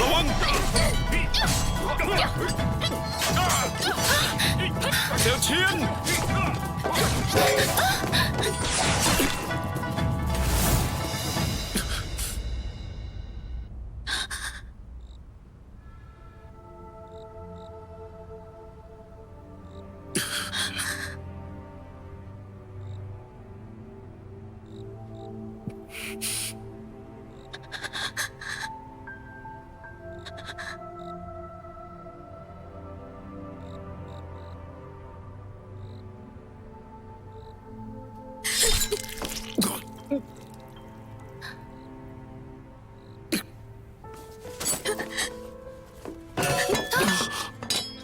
ระวัง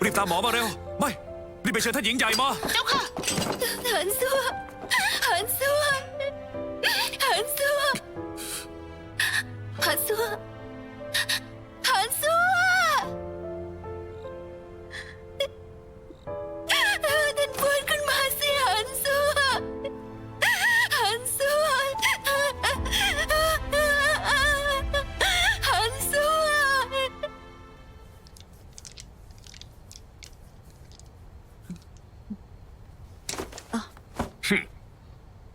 รีบตามหมอมาเร็ว ไม่ รีบไปเชิญท่านหญิงใหญ่มา เจ้าค่ะ เหินซัวเหินซัวเหินซัวเหินซัว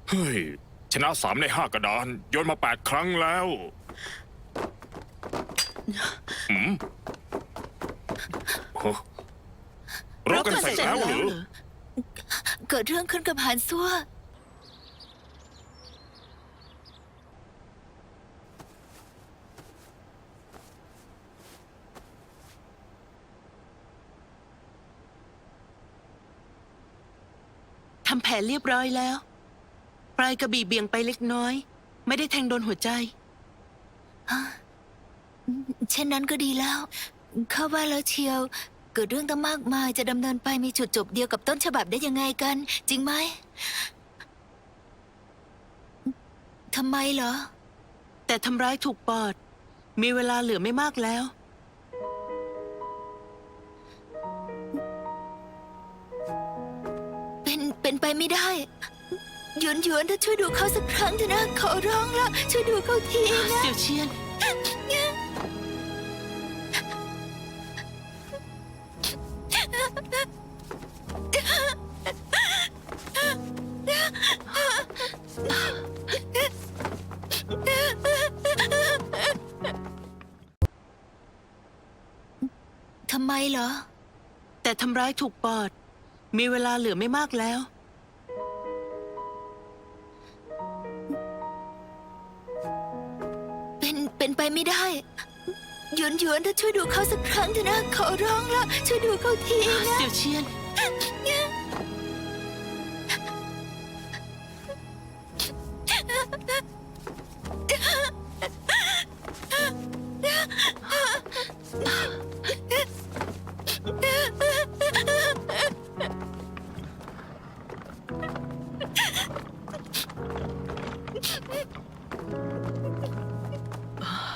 เฮ้ย ชนะสามในห้ากระดานโยนมาแปดครั้งแล้วหืมฮะรบกันเสร็จแล้วเหรือเกิดเรื่องขึ้นกับหานซัวทำแผนเรียบร้อยแล้ว ปลายกระบี่เบี่ยงไปเล็กน้อย ไม่ได้แทงโดนหัวใจ เช่นนั้นก็ดีแล้ว เข้าว่าแล้วเชียว เกิดเรื่องตั้งมากมายจะดำเนินไปมีจุดจบเดียวกับต้นฉบับได้ยังไงกัน จริงไหมทำไมเหรอ แต่ทำร้ายถูกปอด มีเวลาเหลือไม่มากแล้ว เป็นเป็นไปไม่ได้ หยวนหยวนถ้าช่วยดูเขาสักครั้งเถอะนะ ขอร้องละช่วยดูเขาทีนะเสี่ยวเชียน ทำไมเหรอ แต่ทำร้ายถูกปอด มีเวลาเหลือไม่มากแล้ว ไม่ได้ หยวนหยวนถ้าช่วยดูเขาสักครั้งเถอะนะ ขอร้องละช่วยดูเขาทีนะ เสี่ยวเชียน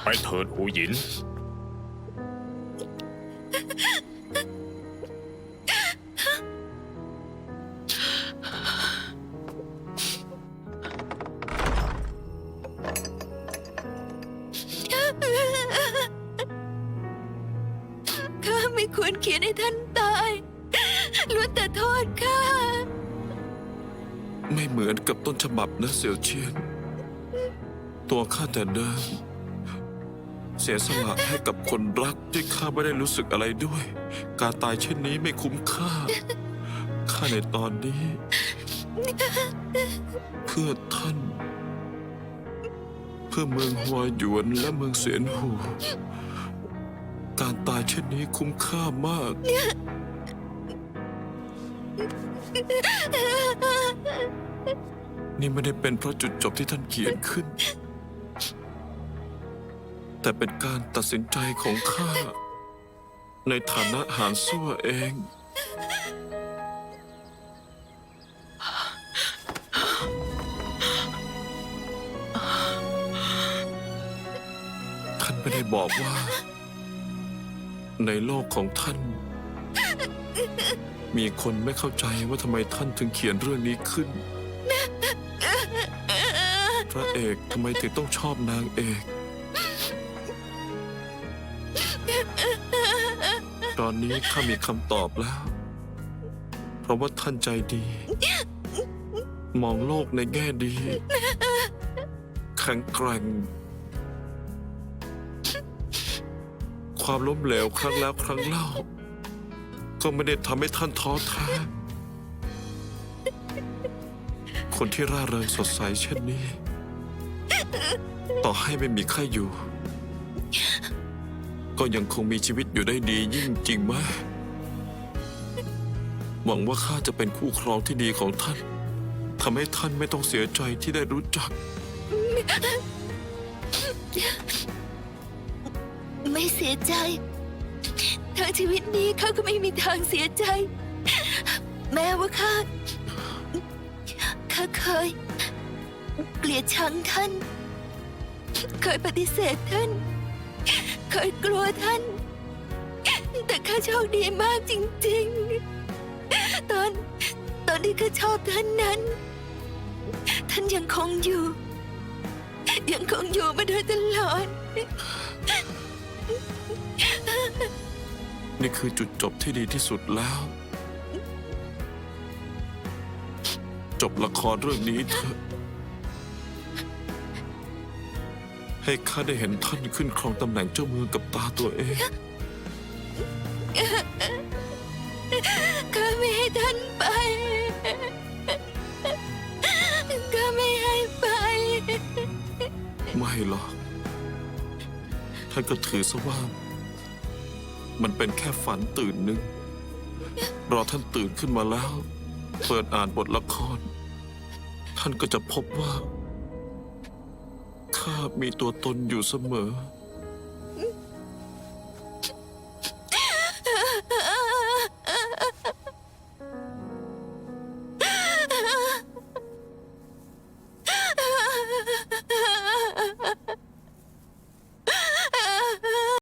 ไปเถิดหูหยิน ข้าไม่ควรเขียนให้ท่านตายล้วนแต่โทษข้า ไม่เหมือนกับต้นฉบับนะเสี่ยวเชียน ตัวข้าแต่เดิม เสียสละให้กับคนรักที่ข้าไม่ได้รู้สึกอะไรด้วย การตายเช่นนี้ไม่คุ้มค่า ข้าในตอนนี้ เพื่อท่าน เพื่อเมืองฮัวหยวนและเมืองเสียนหู การตายเช่นนี้คุ้มค่ามาก นี่ไม่ได้เป็นเพราะจุดจบที่ท่านเขียนขึ้น แต่เป็นการตัดสินใจของข้า ในฐานะหานซั่วเอง ท่านไม่ได้บอกว่า ในโลกของท่าน มีคนไม่เข้าใจว่าทำไมท่านถึงเขียนเรื่องนี้ขึ้น พระเอกทำไมถึงต้องชอบนางเอก อนนี้ข้ามีคำตอบแล้ว เพราะว่าท่านใจดี มองโลกในแง่ดีแข็งแกร่ง ความล้มเหลวครั้งแล้วครั้งเล่า ก็ไม่ได้ทำให้ท่านท้อแท้คนที่ร่าเริงสดใสเช่นนี้ ต่อให้ไม่มีข้าอยู่ ก็ยังคงมีชีวิตอยู่ได้ดียิ่งจริงไหมหวังว่าข้าจะเป็นคู่ครองที่ดีของท่านทำให้ท่านไม่ต้องเสียใจที่ได้รู้จัก ไม่เสียใจทั้งชีวิตนี้เขาก็ไม่มีทางเสียใจ แม้ว่าข้าข้าเคย เกลียดชังท่าน เคยปฏิเสธท่าน เคยกลัวท่าน แต่ข้าโชคดีมากจริงๆ ตอนตอนที่ข้าชอบท่านนั้น ท่านยังคงอยู่ ยังคงอยู่มาโดยตลอด นี่คือจุดจบที่ดีที่สุดแล้ว จบละครเรื่องนี้เถอะ ให้ข้าได้เห็นท่านขึ้นครองตำแหน่งเจ้าเมืองกับตาตัวเอง ข้าไม่ให้ท่านไป ข้าไม่ให้ไป ไม่หรอก ท่านก็ถือซะว่า มันเป็นแค่ฝันตื่นหนึ่ง รอท่านตื่นขึ้นมาแล้ว เปิดอ่านบทละคร ท่านก็จะพบว่า ข้ามีตัวตนอยู่เสมอ